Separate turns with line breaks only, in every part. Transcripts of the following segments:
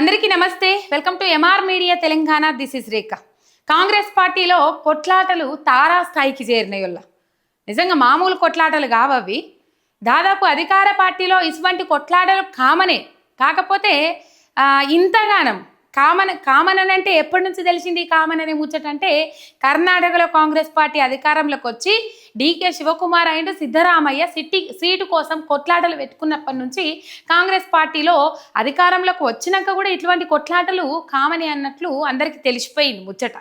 అందరికీ నమస్తే. Welcome to MR media Telangana this is Rekha Congress పార్టీలో కొట్లాటలు తారాస్థాయికి చేరినయుల్లా నిజంగా మామూలు కొట్లాటలు కావవి దాదాపు అధికార పార్టీలో ఇటువంటి కొట్లాటలు కామనే. కాకపోతే ఇంతగానం కామన్ కామన్ అని అంటే ఎప్పటి నుంచి తెలిసింది కామన్ అనే ముచ్చట అంటే కర్ణాటకలో కాంగ్రెస్ పార్టీ అధికారంలోకి వచ్చి డీకే శివకుమార్ అండ్ సిద్ధరామయ్య సిట్టి సీటు కోసం కొట్లాటలు పెట్టుకున్నప్పటి నుంచి కాంగ్రెస్ పార్టీలో అధికారంలోకి వచ్చినాక కూడా ఇటువంటి కొట్లాటలు కామని అన్నట్లు అందరికీ తెలిసిపోయింది ముచ్చట.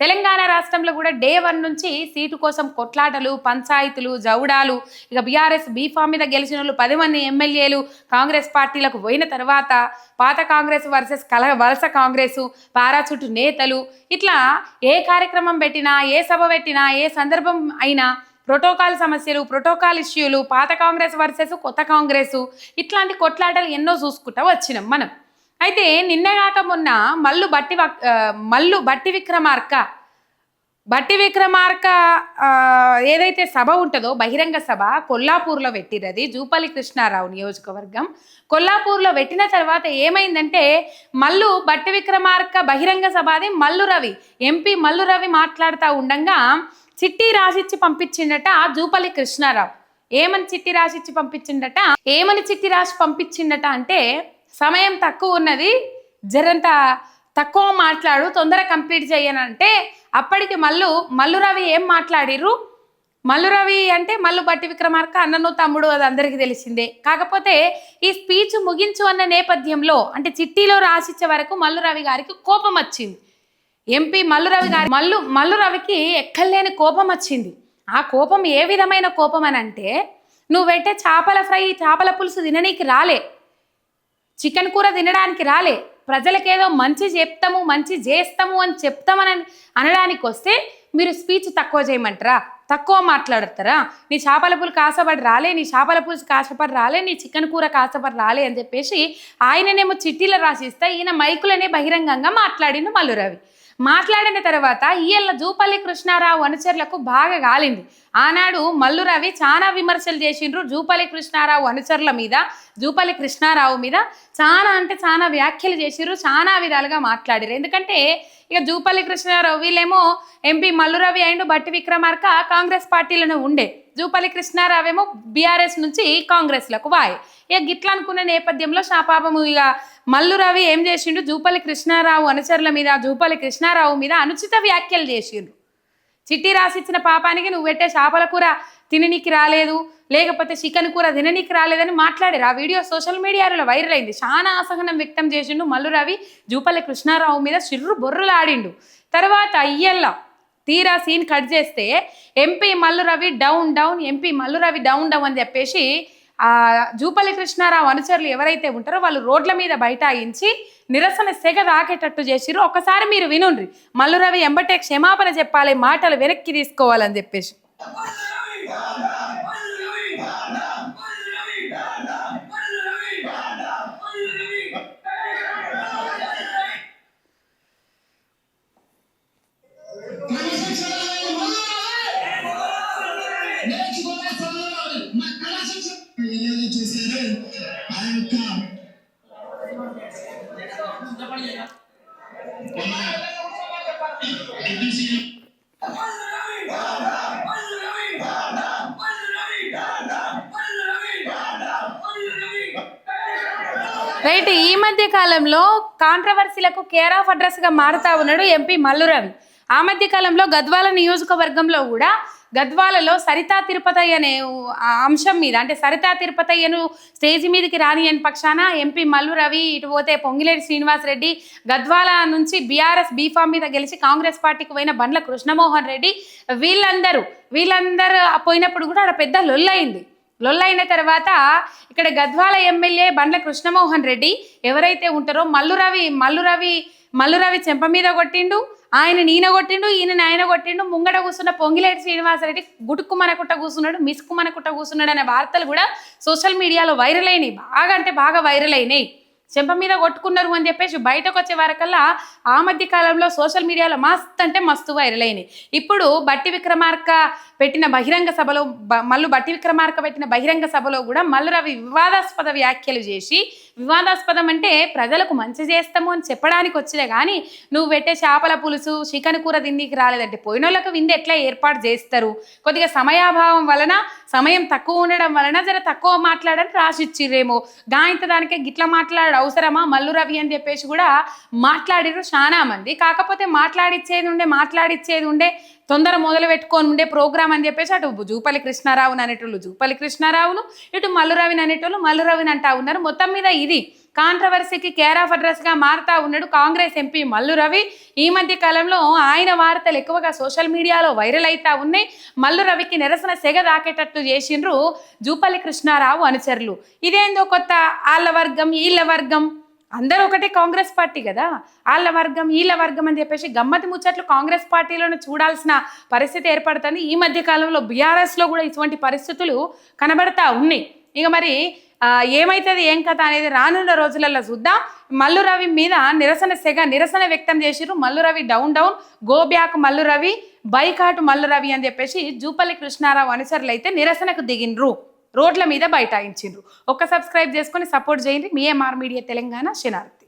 తెలంగాణ రాష్ట్రంలో కూడా డే వన్ నుంచి సీటు కోసం కొట్లాటలు పంచాయతీలు జౌడాలు. ఇక బీఆర్ఎస్ బీఫామ్ మీద గెలిచిన వాళ్ళు పది మంది ఎమ్మెల్యేలు. కాంగ్రెస్ పార్టీలకు పోయిన తర్వాత పాత కాంగ్రెస్ వర్సెస్ కల వలస కాంగ్రెస్ పారాచుట్టు నేతలు. ఇట్లా ఏ కార్యక్రమం పెట్టినా ఏ సభ పెట్టినా ఏ సందర్భం అయినా ప్రోటోకాల్ సమస్యలు ప్రోటోకాల్ ఇష్యూలు పాత కాంగ్రెస్ వర్సెస్ కొత్త కాంగ్రెస్. ఇట్లాంటి కొట్లాటలు ఎన్నో చూసుకుంటా వచ్చినాం మనం. అయితే నిన్నగాక మొన్న మల్లు బట్టి వక్- మల్లు బట్టి విక్రమార్క. బట్టి విక్రమార్క ఏదైతే సభ ఉంటుందో బహిరంగ సభ కొల్లాపూర్లో పెట్టిరది జూపల్లి కృష్ణారావు నియోజకవర్గం. కొల్లాపూర్లో పెట్టిన తర్వాత ఏమైందంటే మల్లు బట్టి విక్రమార్క బహిరంగ సభ అది మల్లు రవి ఎంపీ మల్లు రవి మాట్లాడుతూ ఉండంగా చిట్టి రాసిచ్చి పంపించిండట జూపల్లి కృష్ణారావు. ఏమని చిట్టి రాసిచ్చి పంపించిండట? ఏమని చిట్టి రాసి పంపించిండట అంటే సమయం తక్కువ ఉన్నది. జరంత తక్కువ మాట్లాడు తొందర కంప్లీట్ చేయనంటే అప్పటికి మల్లు మల్లు రవి ఏం మాట్లాడిర్రు? మల్లు రవి అంటే మల్లు బట్టి విక్రమార్క అన్నను తమ్ముడు అది అందరికీ తెలిసిందే. కాకపోతే ఈ స్పీచ్ ముగించు అన్న నేపథ్యంలో అంటే చిట్టీలో రాసిచ్చే వరకు మల్లు రవి గారికి కోపం వచ్చింది. ఎంపీ మల్లు రవి గారి మల్లు మల్లు రవికి ఎక్కలేని కోపం వచ్చింది. ఆ కోపం ఏ విధమైన కోపం అని అంటే నువ్వు పెట్టే చేపల ఫ్రై చేపల పులుసు తిననీకి రాలే. చికెన్ కూర తినడానికి రాలే. ప్రజలకేదో మంచి చెప్తాము మంచి చేస్తాము అని చెప్తామని అనడానికి వస్తే మీరు స్పీచ్ తక్కువ చేయమంటారా? తక్కువ మాట్లాడతారా? నీ చేపల పులుసు కాసపడి రాలే నీ చేపల పులుసు కాసపడి రాలే నీ చికెన్ కూర కాసపడి రాలే అని చెప్పేసి ఆయననేమో చిట్టీలు రాసిస్తే ఈయన మైకులనే బహిరంగంగా మాట్లాడిండు మల్లురవి. మాట్లాడిన తర్వాత ఈయల్ల జూపల్లి కృష్ణారావు అనుచరులకు బాగా గాలింది. ఆనాడు మల్లు రవి చాలా విమర్శలు చేసిండ్రు. జూపల్లి కృష్ణారావు అనుచరుల మీద జూపల్లి కృష్ణారావు మీద చాలా అంటే చాలా వ్యాఖ్యలు చేసిర్రు చాలా విధాలుగా మాట్లాడారు ఎందుకంటే ఇక జూపల్లి కృష్ణారావు వీళ్ళేమో ఎంపీ మల్లురవి అండ్ బట్టి విక్రమార్క కాంగ్రెస్ పార్టీలోనే ఉండే. జూపల్లి కృష్ణారావు ఏమో బీఆర్ఎస్ నుంచి కాంగ్రెస్లకు వాయ్. ఇక గిట్లా అనుకున్న నేపథ్యంలో శాపాపము ఇక మల్లురవి ఏం చేసిండు? జూపల్లి కృష్ణారావు అనుచరుల మీద జూపల్లి కృష్ణారావు మీద అనుచిత వ్యాఖ్యలు చేసిండు చిట్టి రాసిచ్చిన పాపానికి నువ్వు పెట్టే చేపల కూర తిననీకి రాలేదు లేకపోతే చికెన్ కూర తిననీకి రాలేదని మాట్లాడారు. ఆ వీడియో సోషల్ మీడియాలో వైరల్ అయింది. చాలా అసహనం వ్యక్తం చేసిండు మల్లు రవి జూపల్లి కృష్ణారావు మీద చిర్రు బొర్రులు ఆడిండు తర్వాత అయ్యల్ల తీరా సీన్ కట్ చేస్తే MP Mallu Ravi down down MP Mallu Ravi down down అని చెప్పేసి జూపల్లి కృష్ణారావు అనుచరులు ఎవరైతే ఉంటారో వాళ్ళు రోడ్ల మీద బైఠాయించి నిరసన సెగ రాకేటట్టు చేసిర్రు. ఒకసారి మీరు వినుండ్రి. మల్లురవి ఎంబటే క్షమాపణ చెప్పాలి మాటలు వెనక్కి తీసుకోవాలని చెప్పేసి.
యొక్క
రైట్ ఈ మధ్య కాలంలో కాంట్రవర్సీలకు కేర్ ఆఫ్ అడ్రస్గా మారుతా ఉన్నాడు ఎంపీ మల్లురవి ఆ మధ్య కాలంలో గద్వాల నియోజకవర్గంలో కూడా గద్వాలలో సరితా తిరుపతయ్య అనే అంశం మీద అంటే సరితా తిరుపతయ్యను స్టేజ్ మీదకి రాని అని పక్షాన ఎంపీ మల్లు రవి ఇటు పోతే పొంగిలేటి శ్రీనివాస్ రెడ్డి గద్వాల నుంచి బీఆర్ఎస్ బీఫామ్ మీద గెలిచి కాంగ్రెస్ పార్టీకి పోయిన బండ్ల కృష్ణమోహన్ రెడ్డి వీళ్ళందరూ వీళ్ళందరూ పోయినప్పుడు కూడా అక్కడ పెద్ద లొల్లయింది. లొల్లైన తర్వాత ఇక్కడ గద్వాల ఎమ్మెల్యే బండ్ల కృష్ణమోహన్ రెడ్డి ఎవరైతే ఉంటారో మల్లురవి మల్లురవి మల్లు రవి చెంప మీద కొట్టిండు ఆయన నీన కొట్టిండు ఈయన నాయన కొట్టిండు ముంగడ కూర్చున్న పొంగిలేటి శ్రీనివాసరెడ్డి గుటుక్కుమనకుట్ట కూర్చున్నాడు మిస్కు మనకుట్ట కూర్చున్నాడు అనే వార్తలు కూడా సోషల్ మీడియాలో వైరల్ అయినాయి. బాగా అంటే బాగా వైరల్ అయినాయి. చెంప మీద కొట్టుకున్నారు అని చెప్పేసి బయటకు వచ్చే వరకల్లా ఆ మధ్య కాలంలో సోషల్ మీడియాలో మస్త్ అంటే మస్తు వైరల్ అయినాయి. ఇప్పుడు బట్టి విక్రమార్క పెట్టిన బహిరంగ సభలో మళ్ళీ బట్టి విక్రమార్క పెట్టిన బహిరంగ సభలో కూడా మల్లు రవి వివాదాస్పద వ్యాఖ్యలు చేసి వివాదాస్పదం అంటే ప్రజలకు మంచి చేస్తాము అని చెప్పడానికి వచ్చిలే కానీ నువ్వు పెట్టే చేపల పులుసు చికెన్ కూర తిండికి రాలేదంటే పోయిన విందు ఎట్లా ఏర్పాటు చేస్తారు? కొద్దిగా సమయాభావం వలన సమయం తక్కువ ఉండడం వలన జర తక్కువ మాట్లాడని రాసిచ్చిర్రేమో గాయంత దానికే గిట్ల మాట్లాడ అవసరమా? మల్లు రవి అని చెప్పేసి కూడా మాట్లాడిర్రు చాలా మంది. కాకపోతే మాట్లాడిచ్చేది ఉండే మాట్లాడిచ్చేది ఉండే తొందర మొదలు పెట్టుకొని ఉండే ప్రోగ్రామ్ అని చెప్పేసి అటు జూపల్లి కృష్ణారావుని అనేటోళ్ళు జూపల్లి కృష్ణారావును ఇటు మల్లురవిని అనేటోళ్ళు మల్లురవిని అంటా ఉన్నారు. మొత్తం మీద ఇది కాంట్రవర్సీకి కేర్ ఆఫ్ అడ్రస్గా మారుతా ఉన్నాడు కాంగ్రెస్ ఎంపీ మల్లు రవి ఈ మధ్య కాలంలో ఆయన వార్తలు ఎక్కువగా సోషల్ మీడియాలో వైరల్ అవుతా ఉన్నాయి. మల్లు రవికి నిరసన సెగ దాకేటట్టు చేసిండ్రు జూపల్లి కృష్ణారావు అనుచరులు. ఇదేందో కొత్త వాళ్ళ వర్గం వీళ్ళ వర్గం అందరూ ఒకటే కాంగ్రెస్ పార్టీ కదా? వాళ్ళ వర్గం వీళ్ళ వర్గం అని చెప్పేసి గమ్మతి ముచ్చట్లు కాంగ్రెస్ పార్టీలోనే చూడాల్సిన పరిస్థితి ఏర్పడుతుంది. ఈ మధ్య కాలంలో బీఆర్ఎస్లో కూడా ఇటువంటి పరిస్థితులు కనబడతా ఉన్నాయి. ఇక మరి ఏమవుతుంది ఏమైతుంది ఏం కథ అనేది రానున్న రోజులలో చూద్దాం. మల్లు రవి మీద నిరసన సెగ నిరసన వ్యక్తం చేసిరు Mallu Ravi down down go back Mallu Ravi boycott Mallu Ravi అని చెప్పేసి జూపల్లి కృష్ణారావు అనుచరులు అయితే నిరసనకు దిగిండ్రు రోడ్ల మీద బైఠాయించిండ్రు. ఒక్క సబ్స్క్రైబ్ చేసుకొని సపోర్ట్ చేయండి. మీ ఎంఆర్ మీడియా తెలంగాణ శనార్థి